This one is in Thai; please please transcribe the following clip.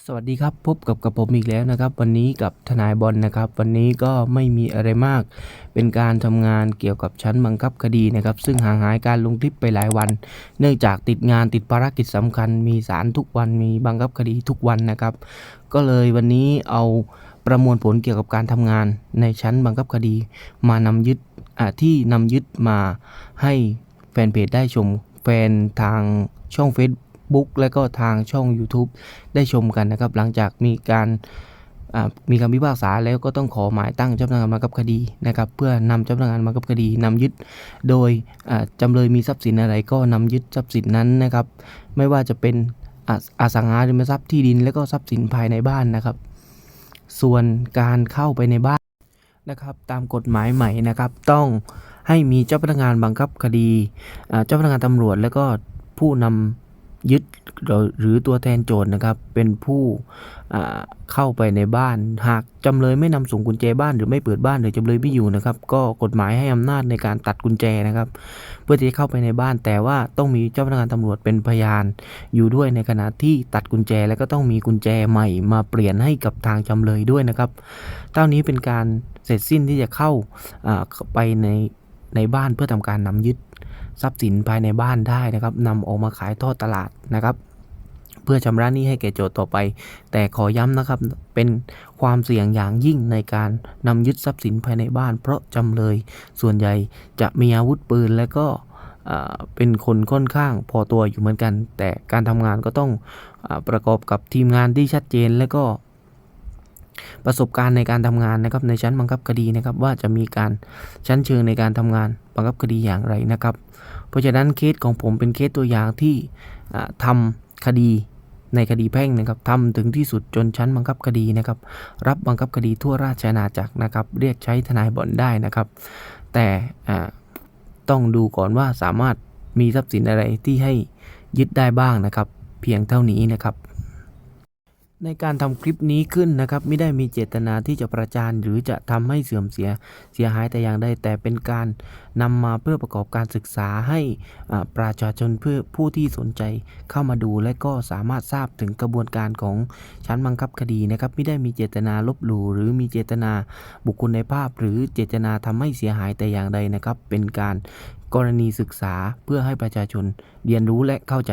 สวัสดีครับพบกับกับผมอีกแล้วนะครับ วันนี้กับทนายบอลนะครับ วันนี้ก็ไม่มีอะไรมาก เป็นการทำงานเกี่ยวกับชั้นบังคับคดีนะครับ ซึ่งห่างหายการลงคลิปไปหลายวัน เนื่องจากติดงานติดภารกิจสำคัญ มีสารทุกวันมีบังคับคดีทุกวันนะครับ ก็เลยวันนี้เอาประมวลผลเกี่ยวกับการทำงานในชั้นบังคับคดี มานำยึดที่นำยึดมาให้แฟนเพจได้ชมแฟนทางช่อง Facebook และก็ทางช่อง YouTube ได้ชมกันนะครับ หลังจากมีการมีคำพิพากษาแล้วก็ต้องขอหมายตั้งเจ้าพนักงานบังคับคดีนะครับ เพื่อนำเจ้าพนักงานบังคับคดีนำยึด โดยอ่าจำเลยมีทรัพย์สินอะไรก็นำยึดทรัพย์สินนั้นนะครับ ไม่ว่าจะเป็นออสังหาริมทรัพย์ที่ดิน และก็ทรัพย์สินภายในบ้านนะครับ ส่วนการเข้าไปในบ้านนะครับ ตามกฎหมายใหม่นะครับ ต้องให้มีเจ้าพนักงานบังคับคดีเจ้าพนักงานตำรวจ แล้วก็ผู้นำ ยึดหรือตัวแทนโจทย์นะครับ เป็นผู้เข้าไปในบ้าน หากจำเลยไม่นำส่งกุญแจบ้านหรือไม่เปิดบ้านหรือจำเลยไม่อยู่นะครับ ก็กฎหมายให้อำนาจในการตัดกุญแจนะครับ เพื่อที่จะเข้าไปในบ้านแต่ว่าต้องมีเจ้าพนักงานตำรวจเป็นพยาน อยู่ด้วยในขณะที่ตัดกุญแจแล้วก็ต้องมีกุญแจใหม่มาเปลี่ยนให้กับทางจำเลยด้วยนะครับเท่านี้เป็นการเสร็จสิ้นที่จะเข้าไปในในบ้านเพื่อทำการนำยึด ทรัพย์สินภายในบ้านได้นะครับนำออกมาขายทอดตลาดนะครับ เพื่อชำระหนี้ให้แก่โจทย์ต่อไป แต่ขอย้ำนะครับเป็นความเสี่ยงอย่างยิ่งในการนำยึดทรัพย์สินภายในบ้าน เพราะจำเลยส่วนใหญ่จะมีอาวุธปืนและก็เป็นคนค่อนข้างพอตัวอยู่เหมือนกัน แต่การทำงานก็ต้องอประกอบกับทีมงานที่ชัดเจนและก็ ประสบการณ์ในการทำงานนะครับในชั้นบังคับคดีนะครับว่าจะมีการชั้นเชิงในการทำงานบังคับคดีอย่างไรนะครับ เพราะฉะนั้นเคสของผมเป็นเคสตัวอย่างที่อ่าทำคดีในคดีแพ่งนะครับทำถึงที่สุดจนชั้นบังคับคดีนะครับ รับบังคับคดีทั่วราชอาณาจักรนะครับ เรียกใช้ทนายบ่อนได้นะครับ แต่ต้องดูก่อนว่าสามารถมีทรัพย์สินอะไรที่ให้ยึดได้บ้างนะครับ เพียงเท่านี้นะครับ ในการทำคลิปนี้ขึ้นนะครับไม่ได้มีเจตนาที่จะประจานหรือจะทำให้เสื่อมเสียเสียหายแต่อย่างใดแต่เป็นการนำมาเพื่อประกอบการศึกษาให้อาประชาชนเพื่อผู้ที่สนใจเข้ามาดูและก็สามารถทราบถึงกระบวนการของชั้นบังคับคดีนะครับไม่ได้มีเจตนาลบหลู่หรือมีเจตนาบุคคลในภาพ หรือเจตนาทำให้เสียหายแต่อย่างใดนะครับ เป็นการกรณีศึกษาเพื่อให้ประชาชนเรียนรู้และเข้าใจ